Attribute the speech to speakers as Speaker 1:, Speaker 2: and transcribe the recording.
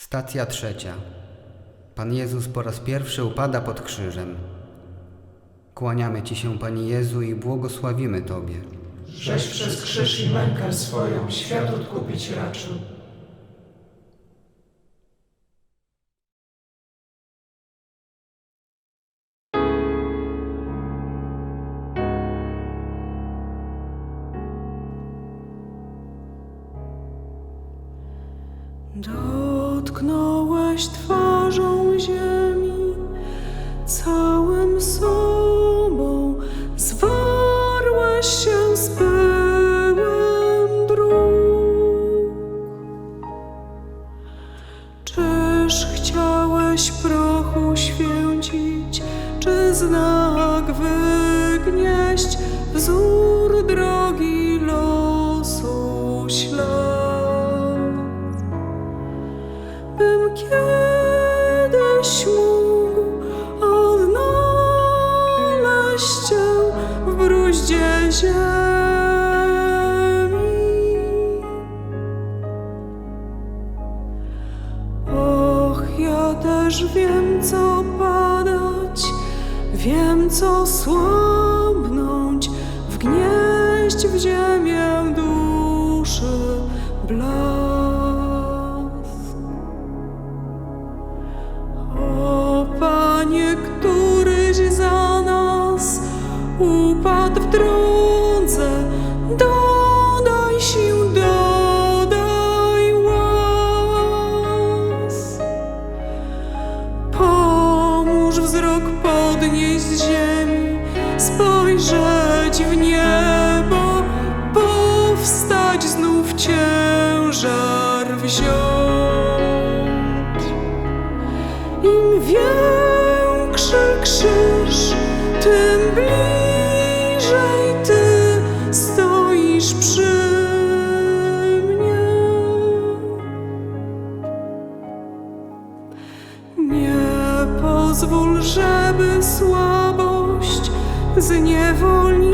Speaker 1: Stacja trzecia. Pan Jezus po raz pierwszy upada pod krzyżem. Kłaniamy Ci się, Panie Jezu, i błogosławimy Tobie.
Speaker 2: żeś przez krzyż i mękę swoją świat odkupić raczył.
Speaker 3: Dotknąłeś twarzą ziemi, całym sobą zwarłeś się z pyłem dróg. Czyż chciałeś prochu święcić, czy znak wygnieść, wzór bym kiedyś mógł odnaleźć cię w bruździe ziemi. Och, ja też wiem, co padać, wiem, co słabnąć, wgnieść w ziemię duszy blask. Panie, któryś za nas upadł w drodze, dodaj sił, dodaj łask. Pomóż wzrok podnieść z ziemi, spojrzeć w niebo, powstać znów ciężar wziąć. Nie pozwól, żeby słabość zniewoliła